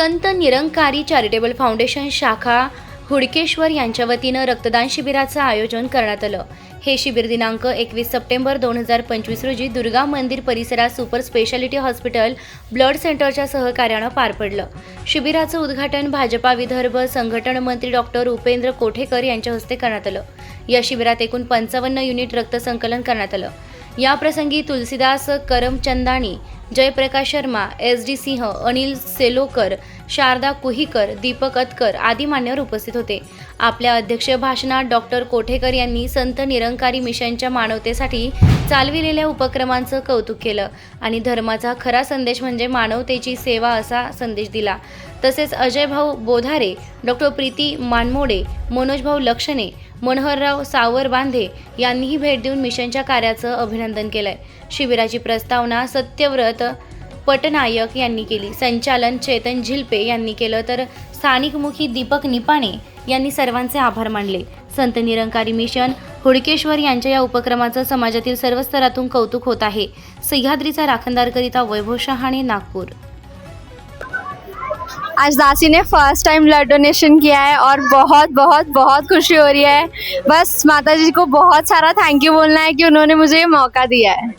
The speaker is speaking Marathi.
संत निरंकारी चॅरिटेबल फाउंडेशन शाखा हुडकेश्वर यांच्या वतीनं रक्तदान शिबिराचं आयोजन करण्यात आलं. हे शिबिर दिनांक एकवीस सप्टेंबर दोन हजार पंचवीस रोजी दुर्गा मंदिर परिसरात सुपर स्पेशालिटी हॉस्पिटल ब्लड सेंटरच्या सहकार्यानं पार पडलं. शिबिराचं उद्घाटन भाजपा विदर्भ संघटन मंत्री डॉक्टर उपेंद्र कोठेकर यांच्या हस्ते करण्यात आलं. या शिबिरात एकूण पंचावन्न युनिट रक्तसंकलन करण्यात आलं. याप्रसंगी तुलसीदास करमचंदानी जयप्रकाश शर्मा एस डी सिंह अनिल सेलोकर शारदा कुहीकर दीपक अतकर आदी मान्यवर उपस्थित होते. आपल्या अध्यक्ष भाषणात डॉक्टर कोठेकर यांनी संत निरंकारी मिशनच्या मानवतेसाठी चालविलेल्या उपक्रमांचं कौतुक केलं आणि धर्माचा खरा संदेश म्हणजे मानवतेची सेवा असा संदेश दिला. तसेच अजयभाऊ बोधारे डॉक्टर प्रीती मानमोडे मनोजभाऊ लक्षणे मनोहरराव सावर बांधे यांनीही भेट देऊन मिशनच्या कार्याचं अभिनंदन केलंय. शिबिराची प्रस्तावना सत्यव्रत पटनायक यांनी केली. संचालन चेतन झिलपे यांनी केलं. तर स्थानिकमुखी दीपक निपाणे यांनी सर्वांचे आभार मानले. संत निरंकारी मिशन हुडकेश्वर यांच्या या उपक्रमाचं समाजातील सर्व स्तरातून कौतुक होत आहे. सह्याद्रीचा राखणदारकरिता वैभव शहाणे नागपूर. आज दासी ने फर्स्ट टाइम ब्लड डोनेशन किया है और बहुत बहुत बहुत खुशी हो रही है। बस माता जी को बहुत सारा थैंक यू बोलना है कि उन्होंने मुझे ये मौका दिया है।